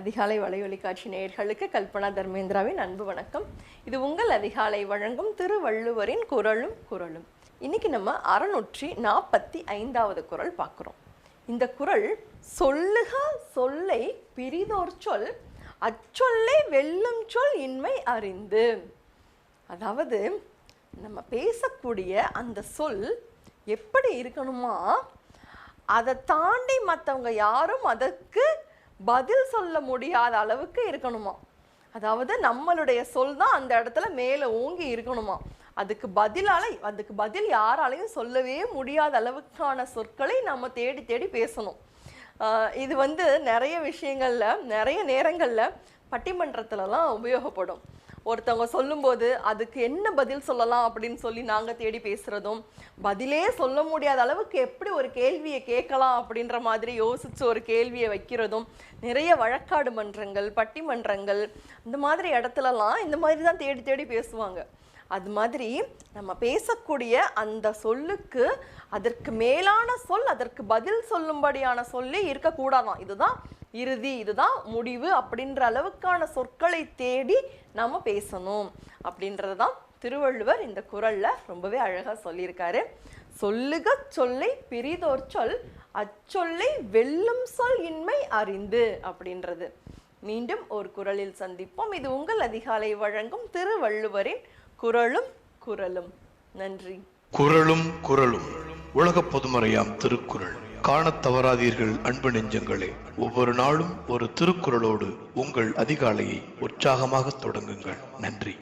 அதிகாலை வலையொலி காட்சி நேயர்களுக்கு கல்பனா தர்மேந்திராவின் அன்பு வணக்கம். இது உங்கள் அதிகாலை வழங்கும் திருவள்ளுவரின் குரலும் குரலும். இன்னைக்கு நம்ம அறநூற்றி நாற்பத்தி ஐந்தாவது குரல் பார்க்குறோம். இந்த குரல் சொல்லுக சொல்லை பிரிதோர் சொல் அச்சொல்லை வெல்லும் சொல் இன்மை அறிந்து. அதாவது நம்ம பேசக்கூடிய அந்த சொல் எப்படி இருக்கணுமா? அதை தாண்டி மற்றவங்க யாரும் அதற்கு பதில் சொல்ல முடியாத அளவுக்கு இருக்கணுமா? அதாவது நம்மளுடைய சொல் தான் அந்த இடத்துல மேலே ஓங்கி இருக்கணுமா? அதுக்கு பதிலால அதுக்கு பதில் யாராலையும் சொல்லவே முடியாத அளவுக்கான சொற்களை நம்ம தேடி தேடி பேசணும். இது வந்து நிறைய விஷயங்களில் நிறைய நேரங்களில் பட்டிமன்றத்துலலாம் உபயோகப்படும். ஒருத்தவங்க சொல்லும்போது அதுக்கு என்ன பதில் சொல்லலாம்? அப்படின்னு சொல்லி நாங்கள் தேடி பேசுகிறதும் பதிலே சொல்ல முடியாத அளவுக்கு எப்படி ஒரு கேள்வியை கேட்கலாம் அப்படின்ற மாதிரி யோசித்து ஒரு கேள்வியை வைக்கிறதும் நிறைய வழக்காடு மன்றங்கள் பட்டிமன்றங்கள் இந்த மாதிரி இடத்துலலாம் இந்த மாதிரி தான் தேடி தேடி பேசுவாங்க. அது மாதிரி நம்ம பேசக்கூடிய அந்த சொல்லுக்கு அதற்கு மேலான சொல் அதற்கு பதில் சொல்லும்படியான சொல்லி இருக்கக்கூடாதான். இதுதான் இறுதி இதுதான் முடிவு அப்படின்ற அளவுக்கான சொற்களை தேடி நம்ம பேசணும் அப்படின்றது தான் திருவள்ளுவர் இந்த குரலில் ரொம்பவே அழகாக சொல்லியிருக்காரு. சொல்லுக சொல்லை பிரிதோர் சொல் அச்சொல்லை வெல்லும் சொல் இன்மை அறிந்து அப்படின்றது. மீண்டும் ஒரு குறளில் சந்திப்போம். இது உங்கள் அதிகாலை வழங்கும் திருவள்ளுவரின் குரலும் குரலும் நன்றி. குரலும் குரலும் உலக பொதுமறையாம் திருக்குறள். காணத் தவறாதீர்கள் அன்பு நெஞ்சங்களே. ஒவ்வொரு நாளும் ஒரு திருக்குறளோடு உங்கள் அதிகாலையை உற்சாகமாக தொடங்குங்கள். நன்றி.